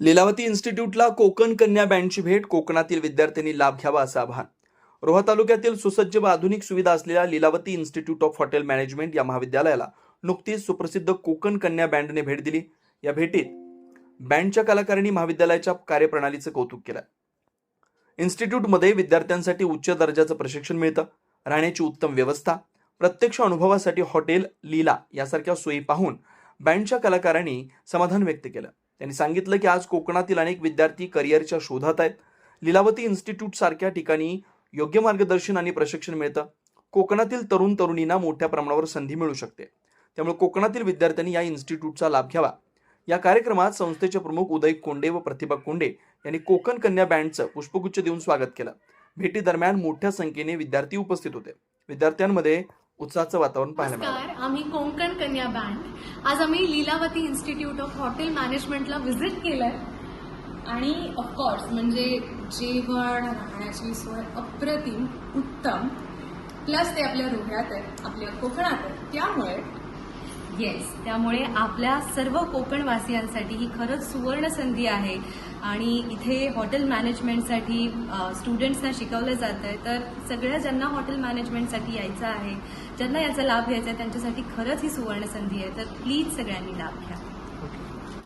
लीलावती इन्स्टिट्यूटला कोकण कन्या बँडची भेट कोकणातील विद्यार्थ्यांनी लाभ घ्यावा असं आवाहन. रोहा तालुक्यातील सुसज्ज व आधुनिक सुविधा असलेल्या Lilavati institute of hotel management या महाविद्यालयाला नुकतीच सुप्रसिद्ध कोकण कन्या बँडने भेट दिली. या भेटीत बँडच्या कलाकारांनी महाविद्यालयाच्या कार्यप्रणालीचं कौतुक केलं. इन्स्टिट्यूटमध्ये विद्यार्थ्यांसाठी उच्च दर्जाचं प्रशिक्षण मिळतं राहण्याची उत्तम व्यवस्था प्रत्यक्ष अनुभवासाठी हॉटेल लीला यासारख्या सोयी पाहून बँडच्या कलाकारांनी समाधान व्यक्त केलं. त्यांनी सांगितलं की आज कोकणातील अनेक विद्यार्थी करिअरच्या शोधात आहेत. लीलावती इन्स्टिट्यूट सारख्या ठिकाणी योग्य मार्गदर्शन आणि प्रशिक्षण मिळतं. कोकणातील तरुण तरुणींना मोठ्या प्रमाणावर संधी मिळू शकते. त्यामुळे कोकणातील विद्यार्थ्यांनी या इन्स्टिट्यूटचा लाभ घ्यावा. या कार्यक्रमात संस्थेचे प्रमुख उदय कोंडे व प्रतिभा कोंडे यांनी कोकण कन्या बँडचं पुष्पगुच्छ देऊन स्वागत केलं. भेटी दरम्यान मोठ्या संख्येने विद्यार्थी उपस्थित होते. विद्यार्थ्यांमध्ये उत्साहाचं वातावरण पाहायला मिळालं. नमस्कार आम्ही कोंकण कन्या बँड. आज आम्ही लीलावती इन्स्टिट्यूट ऑफ हॉटेल मॅनेजमेंटला व्हिजिट केलंय. आणि ऑफकोर्स म्हणजे जेवण राहण्याची सोय अप्रतिम उत्तम. प्लस ते आपल्या रोह्यात आहेत आपल्या कोकणात आहेत. त्यामुळे येस त्यामुळे आपल्या सर्व कोकणवासियांसाठी ही खरंच सुवर्ण संधी आहे. आणि इथे हॉटेल मॅनेजमेंटसाठी स्टुडंट्सना शिकवलं जात आहे तर सगळ्या ज्यांना हॉटेल मॅनेजमेंटसाठी यायचं आहे ज्यांना याचा लाभ घ्यायचा आहे त्यांच्यासाठी खरंच ही सुवर्ण संधी आहे. तर प्लीज सगळ्यांनी लाभ घ्या.